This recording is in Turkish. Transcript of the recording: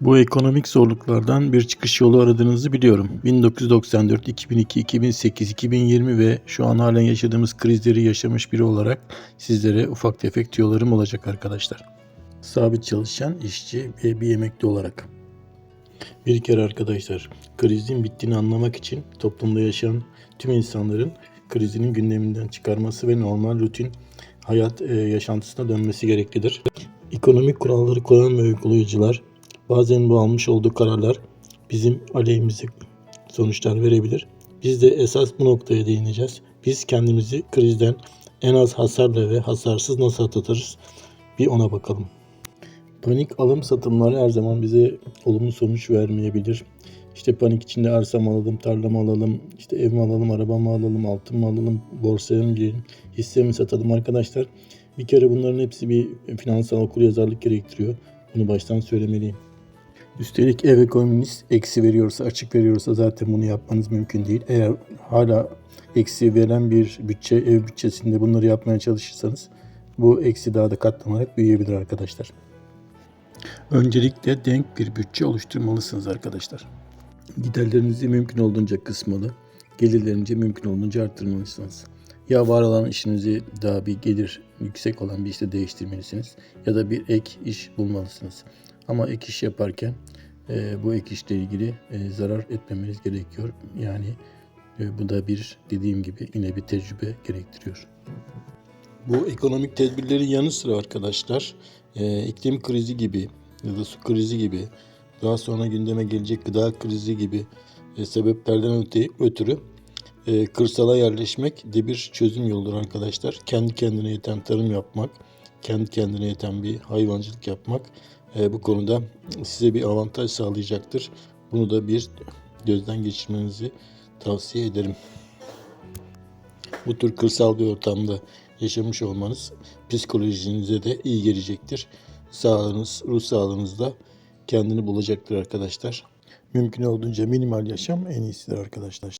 Bu ekonomik zorluklardan bir çıkış yolu aradığınızı biliyorum. 1994, 2002, 2008, 2020 ve şu an halen yaşadığımız krizleri yaşamış biri olarak sizlere ufak tefek tüyolarım olacak arkadaşlar. Sabit çalışan işçi ve bir emekli olarak. Bir kere arkadaşlar krizin bittiğini anlamak için toplumda yaşayan tüm insanların krizinin gündeminden çıkarması ve normal rutin hayat e, yaşantısına dönmesi gereklidir. Ekonomik kuralları koyan ve uygulayıcılar bazen bu almış olduğu kararlar bizim aleyhimize sonuçlar verebilir. Biz de esas bu noktaya değineceğiz. Biz kendimizi krizden en az hasarla ve hasarsız nasıl atlatırız? Bir ona bakalım. Panik alım satımları her zaman bize olumlu sonuç vermeyebilir. İşte panik içinde arsa mı alalım, tarla mı alalım, işte ev mi alalım, araba mı alalım, altın mı alalım, borsaya mı girelim, hisse mi satalım arkadaşlar. Bir kere bunların hepsi bir finansal okuryazarlık gerektiriyor. Bunu baştan söylemeliyim. Üstelik ev ekonominiz eksi veriyorsa, açık veriyorsa zaten bunu yapmanız mümkün değil. Eğer hala eksi veren bir bütçe, ev bütçesinde bunları yapmaya çalışırsanız bu eksi daha da katlanarak büyüyebilir arkadaşlar. Öncelikle denk bir bütçe oluşturmalısınız arkadaşlar. Giderlerinizi mümkün olduğunca kısmalı, gelirlerinizi mümkün olduğunca arttırmalısınız. Ya var olan işinizi daha bir gelir yüksek olan bir işte değiştirmelisiniz ya da bir ek iş bulmalısınız. Ama ek iş yaparken e, bu ek işle ilgili e, zarar etmemeniz gerekiyor. Yani e, bu da bir dediğim gibi yine bir tecrübe gerektiriyor. Bu ekonomik tedbirlerin yanı sıra arkadaşlar e, iklim krizi gibi ya da su krizi gibi daha sonra gündeme gelecek gıda krizi gibi e, sebeplerden ötürü e, kırsala yerleşmek de bir çözüm yoludur arkadaşlar. Kendi kendine yeten tarım yapmak, kendi kendine yeten bir hayvancılık yapmak e, bu konuda size bir avantaj sağlayacaktır. Bunu da bir gözden geçirmenizi tavsiye ederim. Bu tür kırsal bir ortamda yaşamış olmanız psikolojinize de iyi gelecektir. Sağlığınız, ruh sağlığınız da kendini bulacaktır arkadaşlar. Mümkün olduğunca minimal yaşam en iyisidir arkadaşlar.